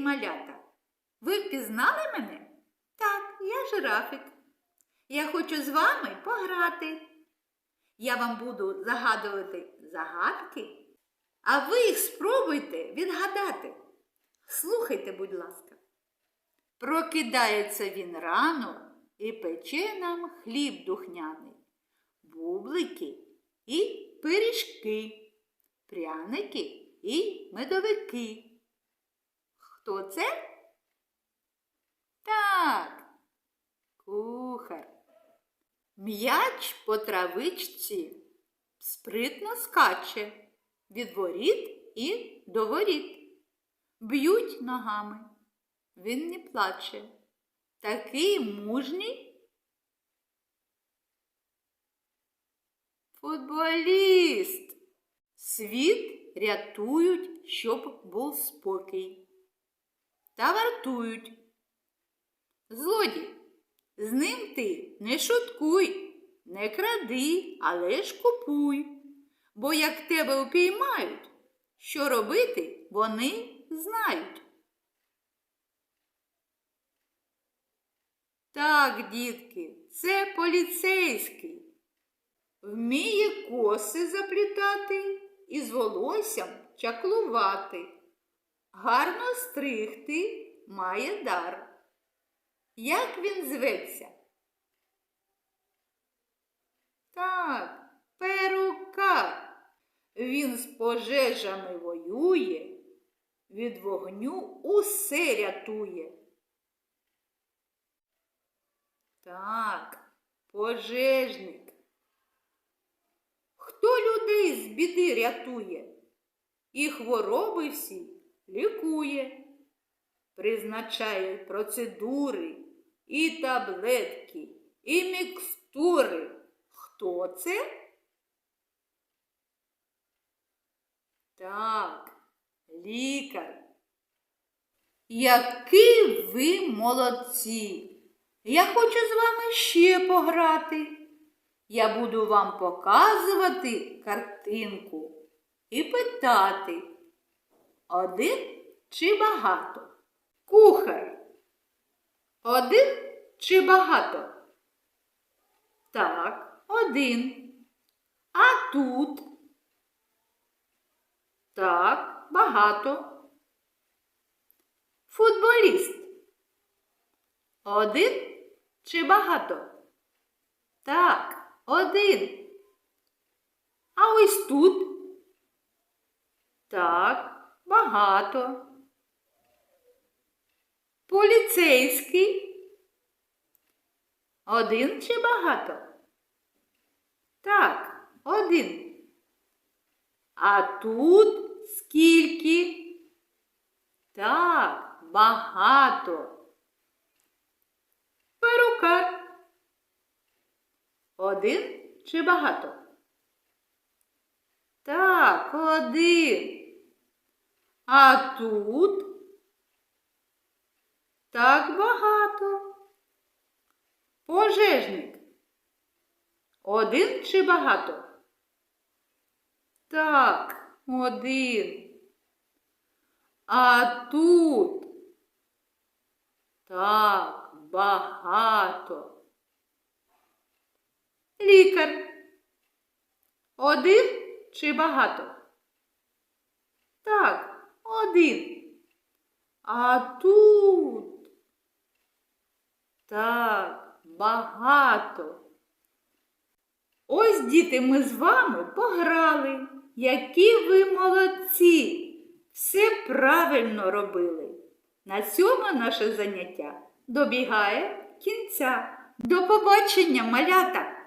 малята. Ви впізнали мене? Так, я жирафик. Я хочу з вами пограти. Я вам буду загадувати загадки, а ви їх спробуйте відгадати. Слухайте, будь ласка. Прокидається він рано і пече нам хліб духняний, бублики і пиріжки, пряники і медовики. Хто це? Так, кухар. М'яч по травичці спритно скаче від воріт і до воріт. Б'ють ногами. Він не плаче. Такий мужній. Футболіст. Світ рятують, щоб був спокій. Та вартують. Злодій, з ним ти не шуткуй, не кради, але ж купуй. Бо як тебе упіймають, що робити вони знають. Так, дітки, це поліцейський. Вміє коси заплітати і з волоссям чаклувати. Гарно стригти має дар. Як він зветься? Так, перукар. Він з пожежами воює, від вогню усе рятує. Так, пожежник. Хто людей з біди рятує і хвороби всі лікує, призначає процедури і таблетки, і мікстури. Хто це? Так, лікар. Які ви молодці! Я хочу з вами ще пограти. Я буду вам показувати картинку і питати, один чи багато? Кухар. Один чи багато? Так, один. А тут? Так, багато. Футболіст. Один чи багато? Так, один. А ось тут? Так, багато. Поліцейський. Один чи багато? Так, один. А тут скільки? Так, багато. Перукар. Один чи багато? Так, один. А тут так багато. Пожежник. Один чи багато? Так, один. А тут так багато. Лікар. Один чи багато? Так, один. А тут так багато. Ось, діти, ми з вами пограли. Які ви молодці! Все правильно робили. На цьому наше заняття добігає кінця. До побачення, малята!